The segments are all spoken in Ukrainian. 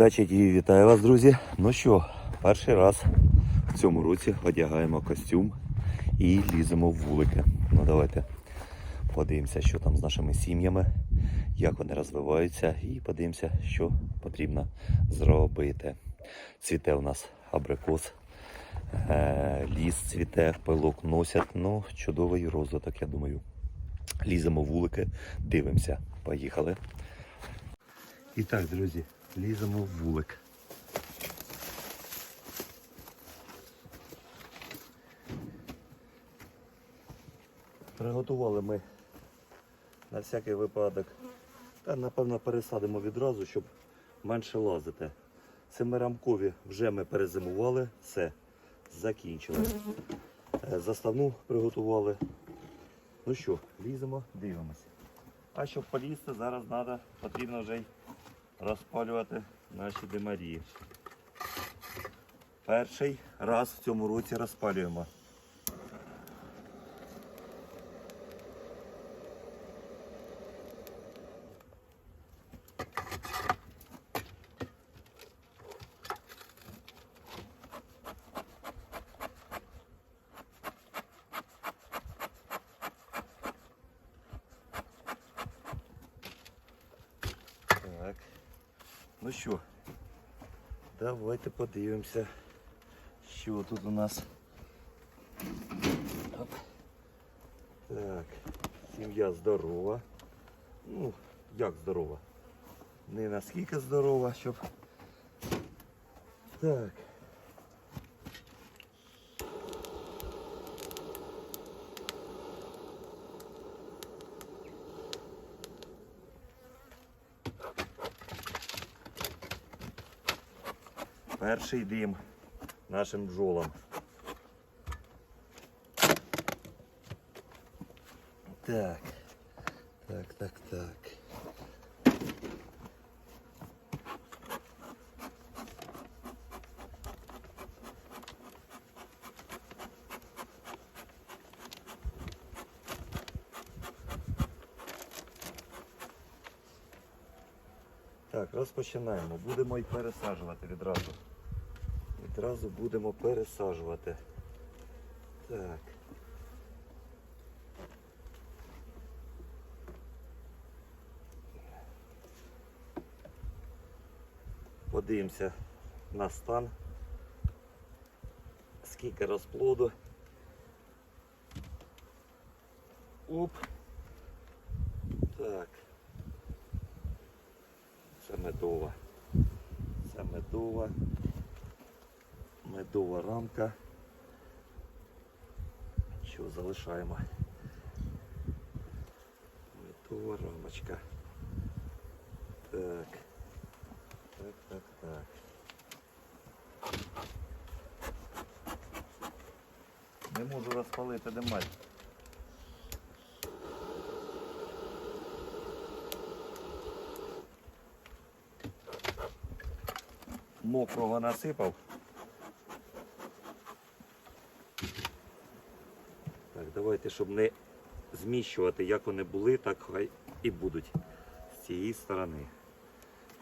Дача ТВ вітаю вас, друзі. Ну що, перший раз в цьому році одягаємо костюм і ліземо в вулики. Ну давайте подивимося, що там з нашими сім'ями, як вони розвиваються, і подивимося, що потрібно зробити. Цвіте у нас абрикос, е, ліс цвіте, пилок носять. Ну, чудовий розвиток, я думаю. Ліземо вулики, дивимося. Поїхали. І так, друзі, ліземо в вулик. Приготували ми на всякий випадок. Та напевно пересадимо відразу, щоб менше лазити. Семирамкові вже ми перезимували, все, закінчили. Е, Заставну приготували. Ну що, ліземо, дивимося. А щоб полізти, зараз треба, потрібно вже й розпалювати наші димарі. Перший раз в цьому році розпалюємо. Так. Ну що, давайте подивимося, що тут у нас. Оп. Так, сім'я здорова. Ну, як здорова? Не наскільки здорова, щоб. Так. Перший дим нашим бджолам. Так, так, так, так. Так, розпочинаємо. Будемо і пересаджувати відразу. Відразу будемо пересаджувати. Так. Подивимося на стан. Скільки розплоду. Оп. Так. Це медова. Це медова. Медова рамка. Що залишаємо? Медова рамочка. Так. Так, так, так. Не можу розпалити демаль. Мокрого насипав. Так, щоб не зміщувати, як вони були, так хай і будуть з цієї сторони.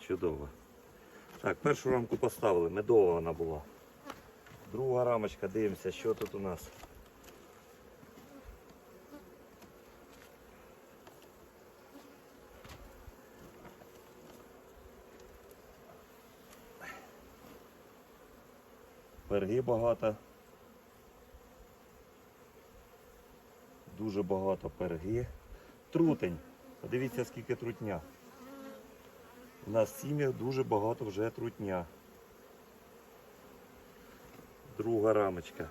Чудово. Так, першу рамку поставили, медова вона була. Друга рамочка, дивимося, що тут у нас. Перги багато. Дуже багато перги. Трутень. Подивіться, скільки трутня. У нас в сім'ях дуже багато вже трутня. Друга рамочка.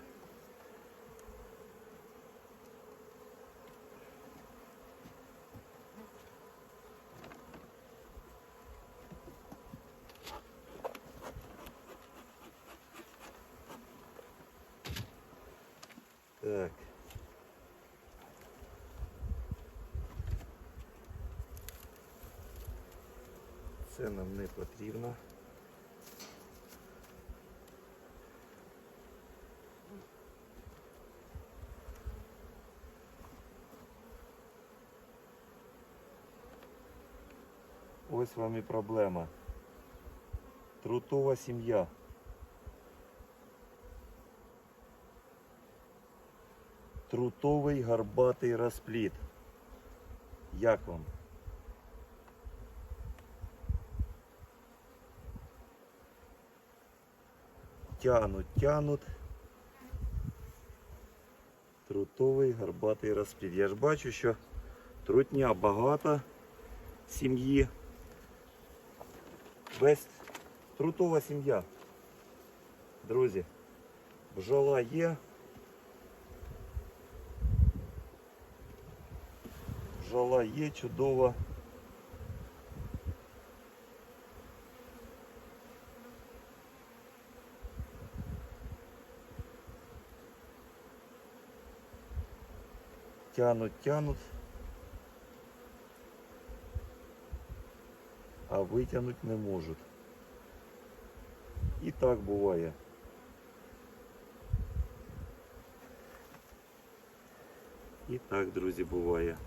Так. Це нам не потрібно. Ось вам і проблема. Трутова сім'я. Трутовий гарбатий розпліт. Як вам? Тянуть, тянуть. Трутовий гарбатий розпліт. Я ж бачу, що трутня багато сім'ї. Весь трутова сім'я. Друзі, бджола є. Бджола є чудова. Тянуть, тянуть. А витягнуть не можуть. І так буває. І так, друзі, буває.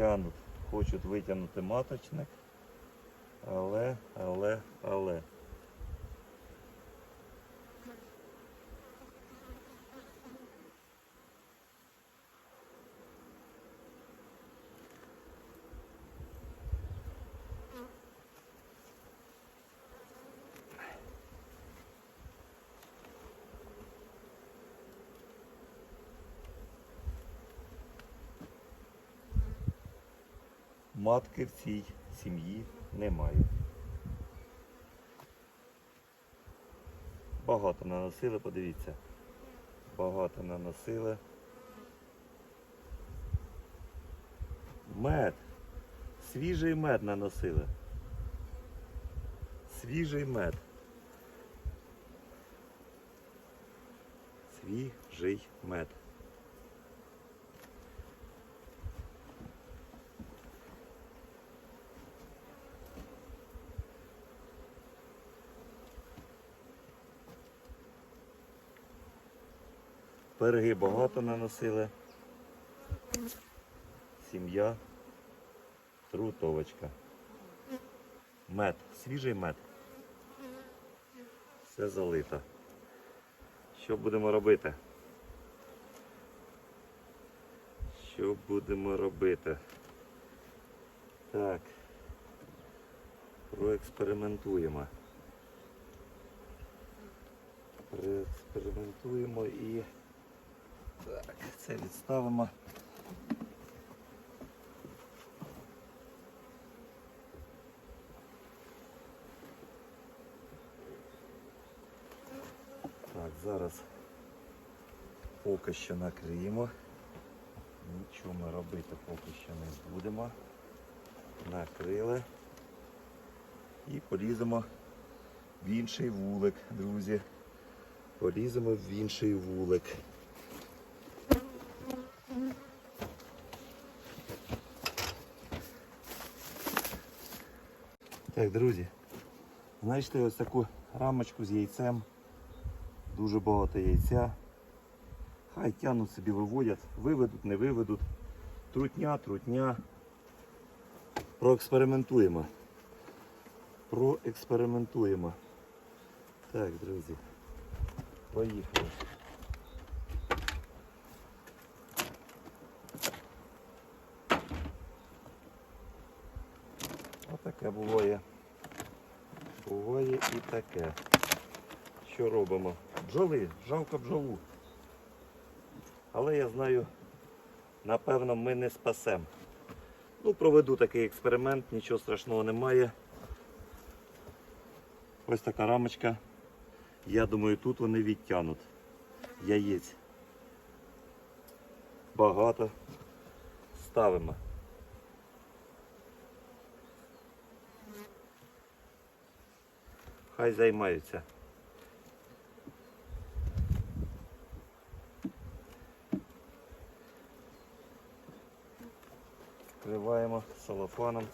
Тянуть, хочуть витягнути маточник, але, але, але. Матки в цій сім'ї немає. Багато наносили, подивіться. Багато наносили. Мед. Свіжий мед наносили. Свіжий мед. Свіжий мед. Пироги багато наносили. Сім'я. Трутовочка. Мед. Свіжий мед. Все залито. Що будемо робити? Що будемо робити? Так. Проекспериментуємо. Проекспериментуємо і так, це відставимо. Так, зараз поки що накриємо. Нічого ми робити поки що не будемо. Накрили і поліземо в інший вулик, друзі. Поліземо в інший вулик. Так, друзі, знайшли ось таку рамочку з яйцем. Дуже багато яйця. Хай тянуть собі виводять, виведуть, не виведуть. Трутня, трутня. Проекспериментуємо. Проекспериментуємо. Так, друзі. Поїхали. Буває. Буває і таке. Що робимо? Бджоли, жалко бджолу. Але я знаю, напевно, ми не спасемо. Ну, проведу такий експеримент, нічого страшного немає. Ось така рамочка. Я думаю, тут вони відтянуть. Яєць. Багато. Ставимо. хай займаються. Вкриваємо салофаном.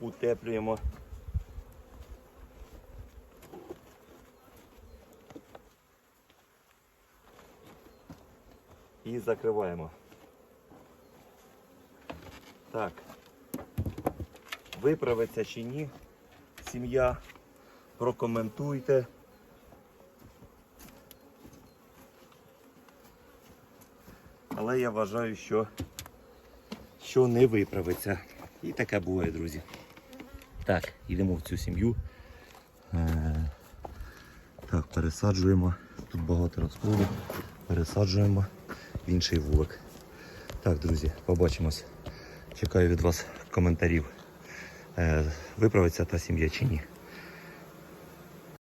Утеплюємо І закриваємо. Так. Виправиться чи ні? Сім'я. Прокоментуйте. Але я вважаю, що, що не виправиться. І таке буває, друзі. Так, йдемо в цю сім'ю. Е, так, пересаджуємо. Тут багато розплоду. Пересаджуємо інший вулик. Так, друзі, побачимось. Чекаю від вас коментарів. Е, виправиться та сім'я чи ні.